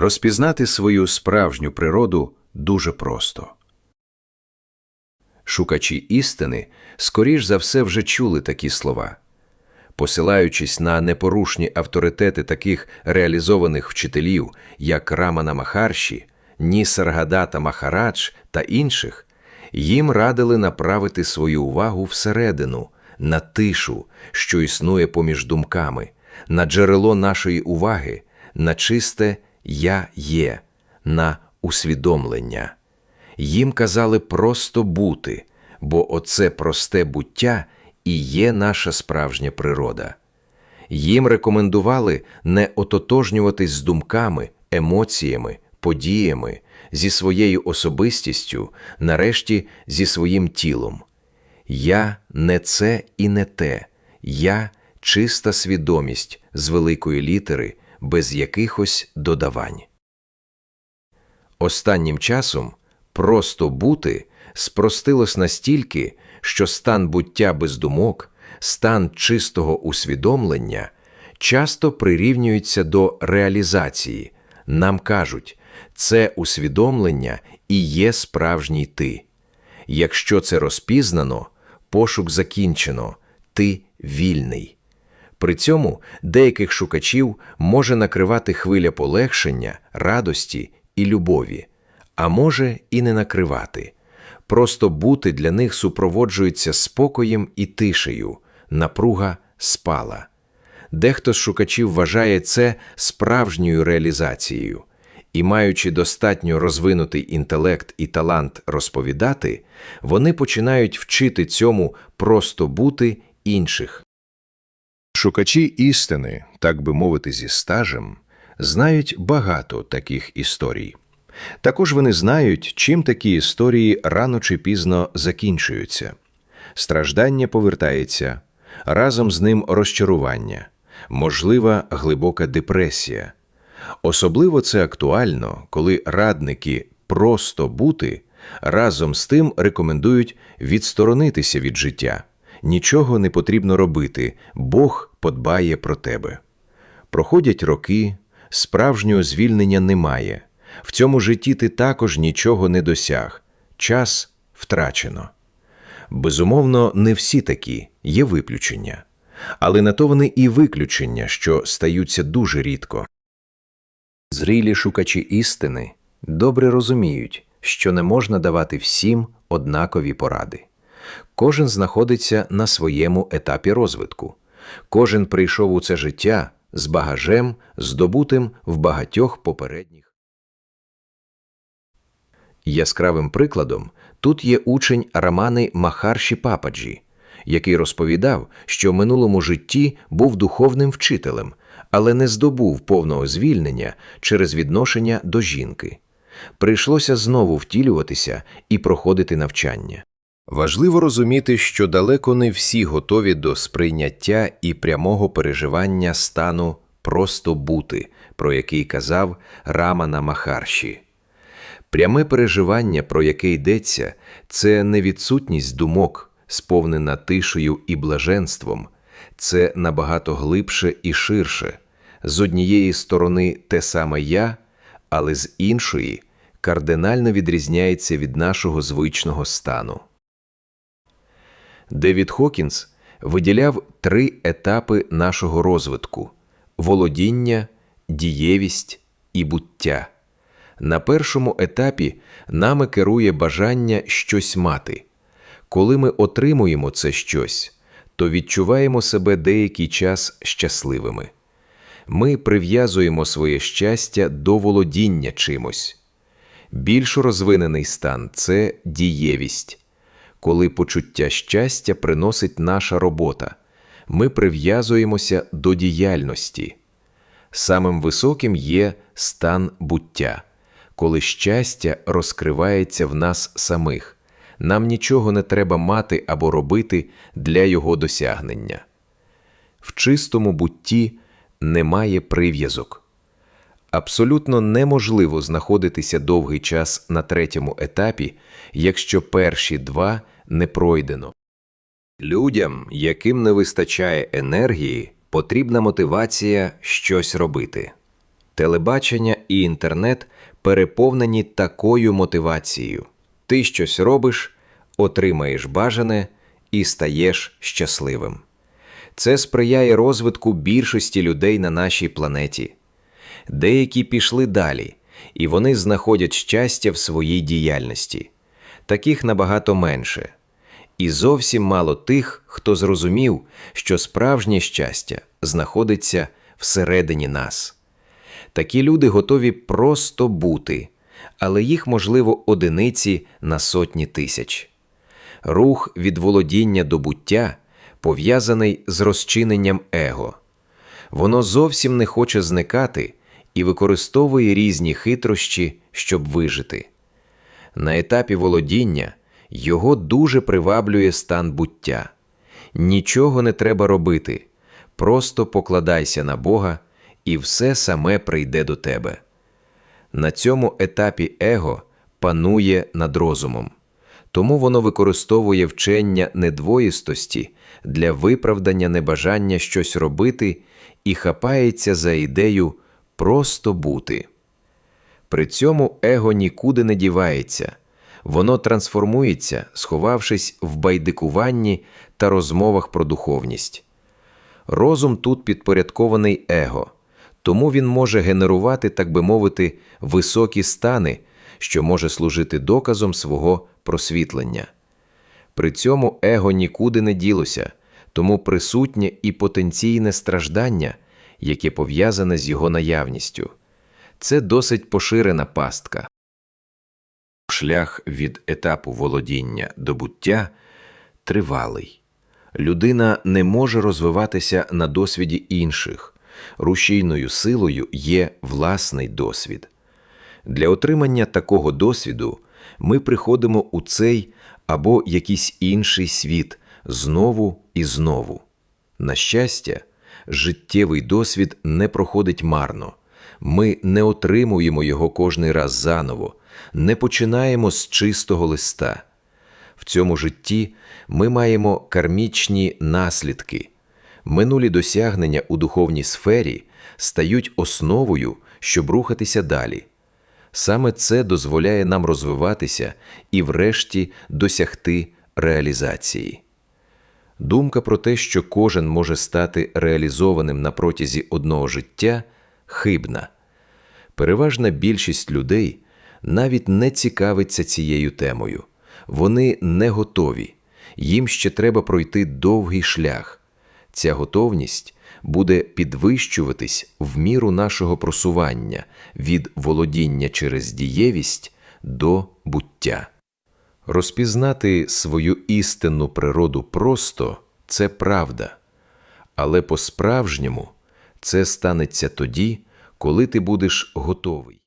Розпізнати свою справжню природу дуже просто. Шукачі істини, скоріш за все, вже чули такі слова. Посилаючись на непорушні авторитети таких реалізованих вчителів, як Рамана Махарші, Нісаргадата Махарадж та інших, їм радили направити свою увагу всередину, на тишу, що існує поміж думками, на джерело нашої уваги, на чисте Я є, на усвідомлення. Їм казали просто бути, бо оце просте буття і є наша справжня природа. Їм рекомендували не ототожнюватись з думками, емоціями, подіями, зі своєю особистістю, нарешті зі своїм тілом. Я не це і не те, я чиста свідомість з великої літери, без якихось додавань. Останнім часом просто бути спростилось настільки, що стан буття без думок, стан чистого усвідомлення часто прирівнюється до реалізації. Нам кажуть, це усвідомлення і є справжній ти. Якщо це розпізнано, пошук закінчено, ти вільний. При цьому деяких шукачів може накривати хвиля полегшення, радості і любові, а може і не накривати. Просто бути для них супроводжується спокоєм і тишею, напруга спала. Дехто з шукачів вважає це справжньою реалізацією, і, маючи достатньо розвинутий інтелект і талант розповідати, вони починають вчити цьому просто бути інших. Шукачі істини, так би мовити, зі стажем, знають багато таких історій. Також вони знають, чим такі історії рано чи пізно закінчуються. Страждання повертається, разом з ним розчарування, можлива глибока депресія. Особливо це актуально, коли радники просто бути разом з тим рекомендують відсторонитися від життя. Нічого не потрібно робити, Бог подбає про тебе. Проходять роки, справжнього звільнення немає. В цьому житті ти також нічого не досяг, час втрачено. Безумовно, не всі такі, є виключення. Але на то вони і виключення, що стаються дуже рідко. Зрілі шукачі істини добре розуміють, що не можна давати всім однакові поради. Кожен знаходиться на своєму етапі розвитку, кожен прийшов у це життя з багажем, здобутим в багатьох попередніх. Яскравим прикладом тут є учень Рамани Махарші Пападжі, який розповідав, що в минулому житті був духовним вчителем, але не здобув повного звільнення через відношення до жінки. Прийшлося знову втілюватися і проходити навчання. Важливо розуміти, що далеко не всі готові до сприйняття і прямого переживання стану просто бути, про який казав Рамана Махарші. Пряме переживання, про яке йдеться, це не відсутність думок, сповнена тишею і блаженством, це набагато глибше і ширше. З однієї сторони те саме я, але з іншої кардинально відрізняється від нашого звичного стану. Девід Хокінс виділяв три етапи нашого розвитку володіння, дієвість і буття. На першому етапі нами керує бажання щось мати. Коли ми отримуємо це щось, то відчуваємо себе деякий час щасливими. Ми прив'язуємо своє щастя до володіння чимось. Більш розвинений стан це дієвість, коли почуття щастя приносить наша робота. Ми прив'язуємося до діяльності. Самим високим є стан буття, коли щастя розкривається в нас самих. Нам нічого не треба мати або робити для його досягнення. В чистому бутті немає прив'язок. Абсолютно неможливо знаходитися довгий час на третьому етапі, якщо перші два не пройдено. Людям, яким не вистачає енергії, потрібна мотивація щось робити. Телебачення і інтернет переповнені такою мотивацією. Ти щось робиш, отримаєш бажане і стаєш щасливим. Це сприяє розвитку більшості людей на нашій планеті. Деякі пішли далі, і вони знаходять щастя в своїй діяльності. Таких набагато менше. І зовсім мало тих, хто зрозумів, що справжнє щастя знаходиться всередині нас. Такі люди готові просто бути, але їх, можливо, одиниці на сотні тисяч. Рух від володіння до буття пов'язаний з розчиненням его. Воно зовсім не хоче зникати і використовує різні хитрощі, щоб вижити. На етапі володіння його дуже приваблює стан буття. Нічого не треба робити, просто покладайся на Бога, і все саме прийде до тебе. На цьому етапі его панує над розумом, тому воно використовує вчення недвоїстості для виправдання небажання щось робити і хапається за ідею просто бути. При цьому его нікуди не дівається, воно трансформується, сховавшись в байдикуванні та розмовах про духовність. Розум тут підпорядкований его, тому він може генерувати, так би мовити, високі стани, що може служити доказом свого просвітлення. При цьому его нікуди не ділося, тому присутнє і потенційне страждання, яке пов'язане з його наявністю. Це досить поширена пастка. Шлях від етапу володіння до буття тривалий. Людина не може розвиватися на досвіді інших. Рушійною силою є власний досвід. Для отримання такого досвіду ми приходимо у цей або якийсь інший світ знову і знову. На щастя, життєвий досвід не проходить марно. Ми не отримуємо його кожний раз заново, не починаємо з чистого листа. В цьому житті ми маємо кармічні наслідки. Минулі досягнення у духовній сфері стають основою, щоб рухатися далі. Саме це дозволяє нам розвиватися і, врешті, досягти реалізації. Думка про те, що кожен може стати реалізованим на протязі одного життя, хибна. Переважна більшість людей навіть не цікавиться цією темою. Вони не готові, їм ще треба пройти довгий шлях. Ця готовність буде підвищуватись в міру нашого просування від володіння через дієвість до буття. Розпізнати свою істинну природу просто це правда, але по-справжньому це станеться тоді, коли ти будеш готовий.